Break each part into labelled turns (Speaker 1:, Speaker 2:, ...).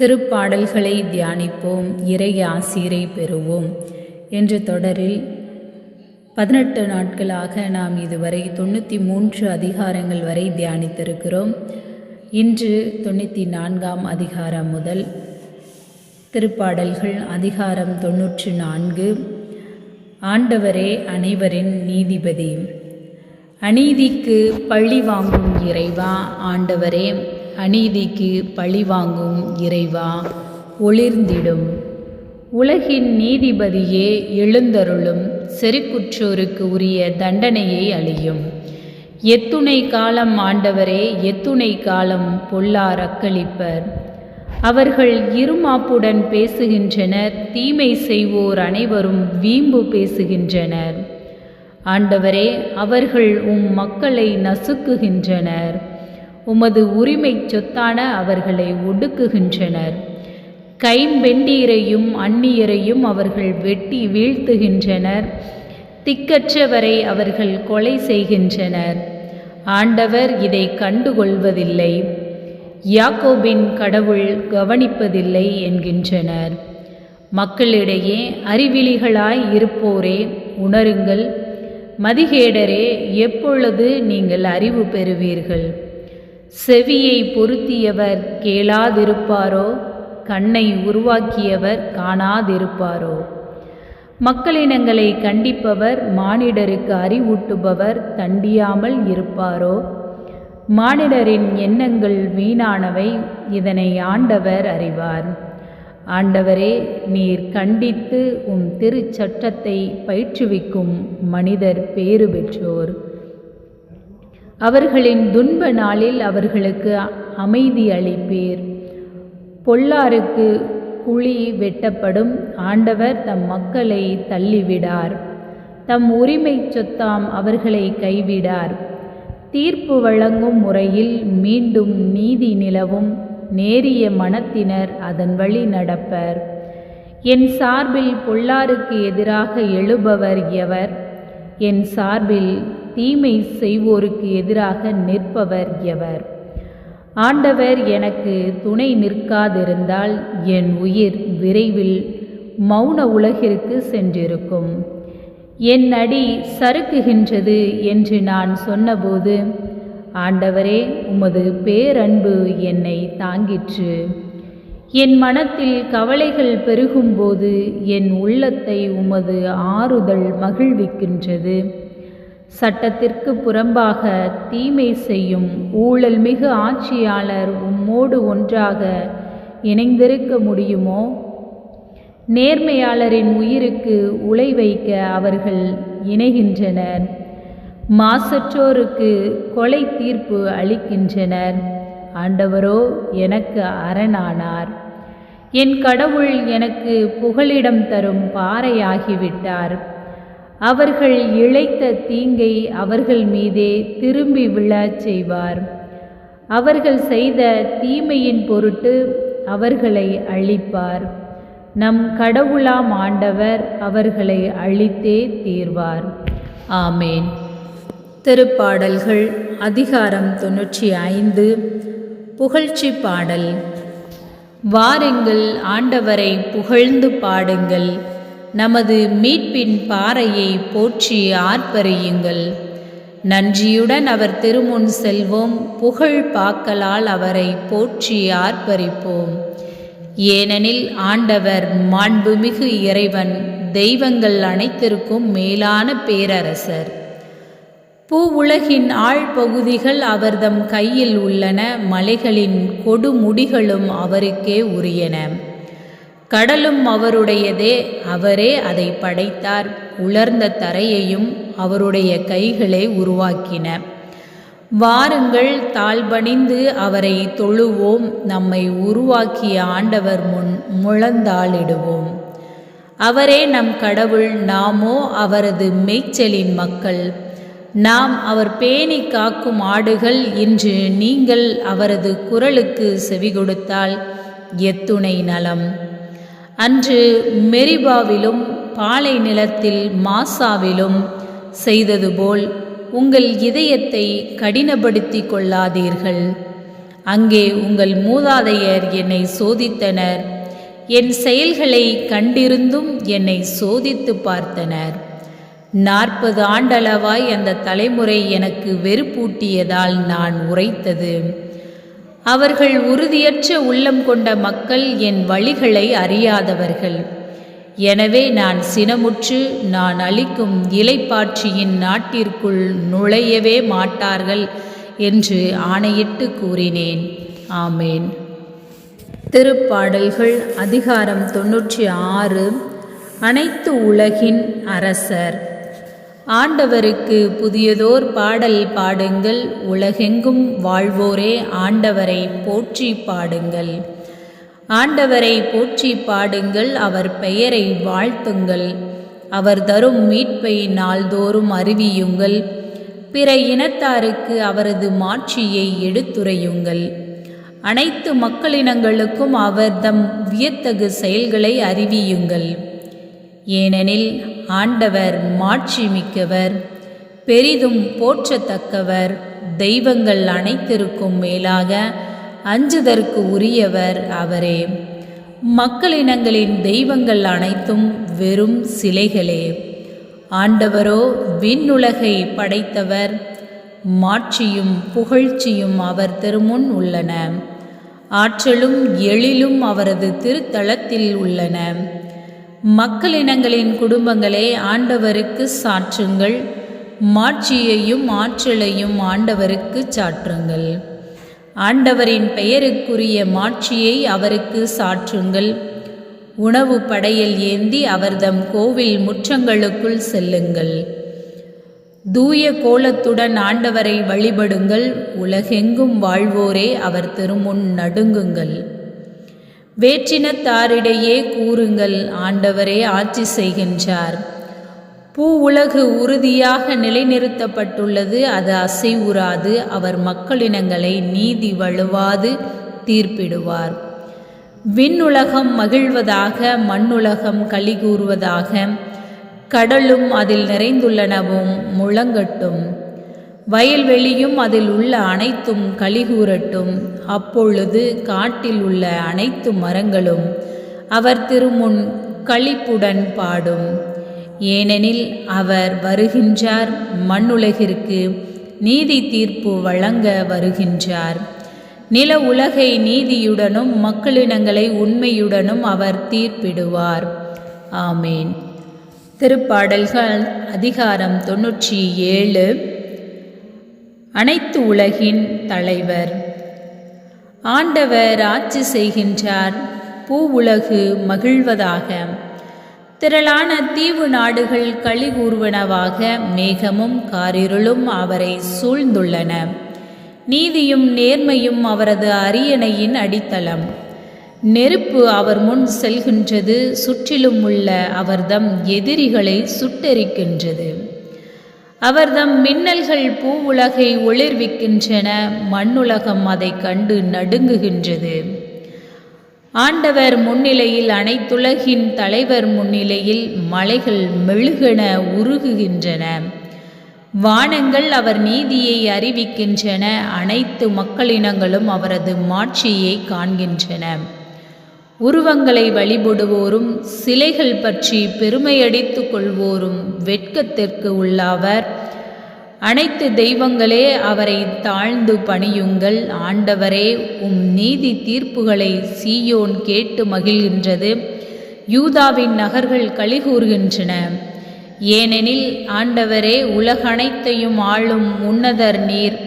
Speaker 1: திருப்பாடல்களை தியானிப்போம் இறை ஆசீரை பெறுவோம் என்ற தொடரில் பதினெட்டு நாட்களாக நாம் இதுவரை தொண்ணூற்றி மூன்று அதிகாரங்கள் வரை தியானித்திருக்கிறோம். இன்று தொண்ணூற்றி நான்காம் அதிகாரம் முதல் திருப்பாடல்கள் அதிகாரம் தொன்னூற்று நான்கு. ஆண்டவரே அனைவரின் நீதிபதி அநீதிக்கு பழி வாங்கும் இறைவா ஆண்டவரே அநீதிக்கு பழி வாங்கும் இறைவா ஒளிர்ந்திடும். உலகின் நீதிபதியே எழுந்தருளும் செருக்குற்றோருக்கு உரிய தண்டனையை அழியும். எத்துணை காலம் ஆண்டவரே எத்துணை காலம் பொல்லார் அக்களிப்பர். அவர்கள் இருமாப்புடன் பேசுகின்றனர் தீமை செய்வோர் அனைவரும் வீம்பு பேசுகின்றனர். ஆண்டவரே அவர்கள் உம் மக்களை நசுக்குகின்றனர். உமது உரிமை சொத்தான அவர்களை ஒடுக்குகின்றனர். கைம்பெண்டீரையும் அந்நியரையும் அவர்கள் வெட்டி வீழ்த்துகின்றனர். திக்கற்றவரை அவர்கள் கொலை செய்கின்றனர். ஆண்டவர் இதை கண்டுகொள்வதில்லை. யாக்கோபின் கடவுள் கவனிப்பதில்லை என்கின்றனர். மக்களிடையே அறிவிலிகளாய் இருப்போரே உணருங்கள். மதிகேடரே எப்பொழுது நீங்கள் அறிவு பெறுவீர்கள்? செவியை பொருத்தியவர் கேளாதிருப்பாரோ? கண்ணை உருவாக்கியவர் காணாதிருப்பாரோ? மக்களினங்களை கண்டிப்பவர் மானிடருக்கு அறிவூட்டுபவர் தண்டியாமல் இருப்பாரோ? மானிடரின் எண்ணங்கள் வீணானவை இதனை ஆண்டவர் அறிவார். ஆண்டவரே நீர் கண்டித்து உம் திருச்சட்டத்தை பயிற்றுவிக்கும் மனிதர் பேறு பெற்றோர். அவர்களின் துன்ப நாளில் அவர்களுக்கு அமைதி அளிப்பீர். பொல்லாருக்கு குழி வெட்டப்படும் ஆண்டவர் தம் மக்களை தள்ளிவிடார். தம் உரிமை சொத்தாம் அவர்களை கைவிடார். தீர்ப்பு வழங்கும் முறையில் மீண்டும் நீதி நிலவும் நேரிய மனத்தினர் அதன் வழி நடப்பர். என் சார்பில் பொள்ளாருக்கு எதிராக எழுபவர் எவர்? என் சார்பில் தீமை செய்வோருக்கு எதிராக நிற்பவர் எவர்? ஆண்டவர் எனக்கு துணை நிற்காதிருந்தால் என் உயிர் விரைவில் மௌன உலகிற்கு சென்றிருக்கும். என் அடி சறுக்குகின்றது என்று நான் சொன்னபோது ஆண்டவரே உமது பேரன்பு என்னை தாங்கிற்று. என் மனத்தில் கவலைகள் பெருகும்போது என் உள்ளத்தை உமது ஆறுதல் மகிழ்விக்கின்றது. சட்டத்திற்கு புறம்பாக தீமை செய்யும் ஊழல் மிகு ஆட்சியாளர் உம்மோடு ஒன்றாக இணைந்திருக்க முடியுமோ? நேர்மையாளரின் உயிருக்கு உலை வைக்க அவர்கள் இணைகின்றனர். மாசற்றோருக்கு கொலை தீர்ப்பு அளிக்கின்றனர். ஆண்டவரோ எனக்கு அரணானார். என் கடவுள் எனக்கு புகலிடம் தரும் பாறையாகிவிட்டார். அவர்கள் இழைத்த தீங்கை அவர்கள் மீதே திரும்பி விழச் செய்வார். அவர்கள் செய்த தீமையின் பொருட்டு அவர்களை அழிப்பார். நம் கடவுளாம் ஆண்டவர் அவர்களை அழித்தே தீர்வார். ஆமேன். திருப்பாடல்கள் அதிகாரம் தொன்னூற்றி ஐந்து. புகழ்ச்சி பாடல். வாருங்கள் ஆண்டவரை புகழ்ந்து பாடுங்கள். நமது மீட்பின் பாறையை போற்றி ஆர்ப்பரியுங்கள். நன்றியுடன் அவர் திருமுன் செல்வோம். புகழ் பாக்கலால் அவரை போற்றி ஆர்ப்பரிப்போம். ஏனெனில் ஆண்டவர் மாண்புமிகு இறைவன் தெய்வங்கள் அனைத்திற்கும் மேலான பேரரசர். பூ உலகின் ஆழ்பகுதிகள் அவர்தம் கையில் உள்ளன. மலைகளின் கொடுமுடிகளும் அவருக்கே உரியன. கடலும் அவருடையதே அவரே அதை படைத்தார். உலர்ந்த தரையையும் அவருடைய கைகளே உருவாக்கின. வாருங்கள் தாழ்பணிந்து அவரை தொழுவோம். நம்மை உருவாக்கிய ஆண்டவர் முன் முழந்தாளிடுவோம். அவரே நம் கடவுள் நாமோ அவரது மேய்ச்சலின் மக்கள். நாம் அவர் பேணி காக்கும் ஆடுகள் இன்று நீங்கள் அவரது குரலுக்கு செவி கொடுத்தால் எத்துணை நலம். அன்று மெரிபாவிலும் பாலை நிலத்தில் மாசாவிலும் செய்தது போல் உங்கள் இதயத்தை கடினப்படுத்தி கொள்ளாதீர்கள். அங்கே உங்கள் மூதாதையர் என்னை சோதித்தனர். என் செயல்களை கண்டிருந்தும் என்னை சோதித்து பார்த்தனர். நாற்பது ஆண்டளவாய் அந்த தலைமுறை எனக்கு வெறுப்பூட்டியதால் நான் உரைத்தது. அவர்கள் உறுதியற்ற உள்ளம் கொண்ட மக்கள் என் வழிகளை அறியாதவர்கள். எனவே நான் சினமுற்று நான் அளிக்கும் இலைப்பாட்சியின் நாட்டிற்குள் நுழையவே மாட்டார்கள் என்று ஆணையிட்டு கூறினேன். ஆமேன். திருப்பாடல்கள் அதிகாரம் தொன்னூற்றி ஆறு. அனைத்து உலகின் அரசர். ஆண்டவருக்கு புதியதோர் பாடல் பாடுங்கள். உலகெங்கும் வாழ்வோரே ஆண்டவரை போற்றி பாடுங்கள். ஆண்டவரை போற்றி பாடுங்கள் அவர் பெயரை வாழ்த்துங்கள். அவர் தரும் மீட்பை நாள்தோறும் அறிவியுங்கள். பிற இனத்தாருக்கு அவரது மாட்சியை எடுத்துரையுங்கள். அனைத்து மக்களினங்களுக்கும் அவர் தம் வியத்தகு செயல்களை அறிவியுங்கள். ஏனெனில் ஆண்டவர் மாட்சி மிக்கவர் பெரிதும் போற்றத்தக்கவர் தெய்வங்கள் அனைத்திற்கும் மேலாக அஞ்சுதற்கு உரியவர் அவரே. மக்களினங்களின் தெய்வங்கள் அனைத்தும் வெறும் சிலைகளே. ஆண்டவரோ விண்ணுலகை படைத்தவர் மாட்சியும் புகழ்ச்சியும் அவர் திருமுன் உள்ளன. ஆற்றலும் எழிலும் அவரது திருத்தலத்தில் உள்ளன. மக்களினங்களின் குடும்பங்களே ஆண்டவருக்கு சாற்றுங்கள். மாட்சியையும் ஆற்றலையும் ஆண்டவருக்கு சாற்றுங்கள். ஆண்டவரின் பெயருக்குரிய மாட்சியை அவருக்கு சாற்றுங்கள். உணவு படையில் ஏந்தி அவர்தம் கோவில் முற்றங்களுக்குள் செல்லுங்கள். தூய கோலத்துடன் ஆண்டவரை வழிபடுங்கள். உலகெங்கும் வாழ்வோரே அவர் திருமுன் நடுங்குங்கள். வேற்றினத்தாரிடையே கூறுங்கள் ஆண்டவரே ஆட்சி செய்கின்றார். பூ உலகு உறுதியாக நிலைநிறுத்தப்பட்டுள்ளது அது அசைவுறாது அவர் மக்களினங்களை நீதி வழுவாது தீர்ப்பிடுவார். விண்ணுலகம் மகிழ்வதாக மண்ணுலகம் களி கூறுவதாக கடலும் அதில் நிறைந்துள்ளனவும் முழங்கட்டும். வயல்வெளியும் அதில் உள்ள அனைத்தும் கலிகூறட்டும் அப்பொழுது காட்டில் உள்ள அனைத்து மரங்களும் அவர் திருமுன் களிப்புடன் பாடும். ஏனெனில் அவர் வருகின்றார் மண்ணுலகிற்கு நீதி தீர்ப்பு வழங்க வருகின்றார். நில உலகை நீதியுடனும் மக்களினங்களை உண்மையுடனும் அவர் தீர்ப்பிடுவார். ஆமேன். திருப்பாடல்கள் அதிகாரம் தொன்னூற்றி ஏழு. அனைத்து உலகின் தலைவர். ஆண்டவர் ஆட்சி செய்கின்றார் பூ உலகு மகிழ்வதாக. திரளான தீவு நாடுகள் களி கூறுவனவாக மேகமும் காரிருளும் அவரை சூழ்ந்துள்ளன. நீதியும் நேர்மையும் அவரது அரியணையின் அடித்தளம். நெருப்பு அவர் முன் செல்கின்றது சுற்றிலும் உள்ள அவர்தம் எதிரிகளை சுட்டெரிக்கின்றது. அவர்தம் மின்னல்கள் பூவுலகை ஒளிர்விக்கின்றன மண்ணுலகம் அதை கண்டு நடுங்குகின்றது. ஆண்டவர் முன்னிலையில் அனைத்துலகின் தலைவர் முன்னிலையில் மலைகள் மெழுகென உருகுகின்றன. வானங்கள் அவர் நீதியை அறிவிக்கின்றன அனைத்து மக்களினங்களும் அவரது மாட்சியை காண்கின்றன. உருவங்களை வழிபடுவோரும் சிலைகள் பற்றி பெருமையடித்து கொள்வோரும் வெட்கத்திற்கு உள்ளாவர். அனைத்து தெய்வங்களே அவரை தாழ்ந்து பணியுங்கள். ஆண்டவரே உம் நீதி தீர்ப்புகளை சீயோன் கேட்டு மகிழ்கின்றது. யூதாவின் நகர்கள் கழிகூறுகின்றன ஏனெனில் ஆண்டவரே உலகனைத்தையும் ஆளும் உன்னதர் நீர்.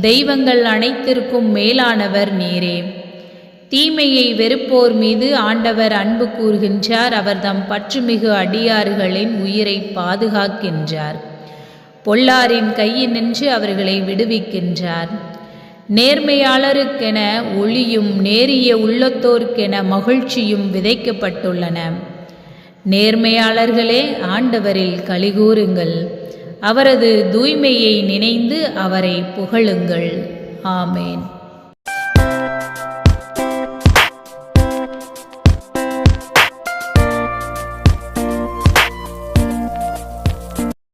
Speaker 1: தெய்வங்கள் அனைத்திற்கும் மேலானவர் நீரே. தீமையை வெறுப்போர் மீது ஆண்டவர் அன்பு கூறுகின்றார் அவர் தம் பற்றுமிகு அடியார்களின் உயிரை பாதுகாக்கின்றார். பொல்லாரின் கையில் நின்று அவர்களை விடுவிக்கின்றார். நேர்மையாளருக்கென ஒளியும் நேரிய உள்ளத்தோர்க்கென மகிழ்ச்சியும் விதைக்கப்பட்டுள்ளன. நேர்மையாளர்களே ஆண்டவரில் கலிகூறுங்கள் அவரது தூய்மையை நினைந்து அவரை புகழுங்கள். ஆமேன்.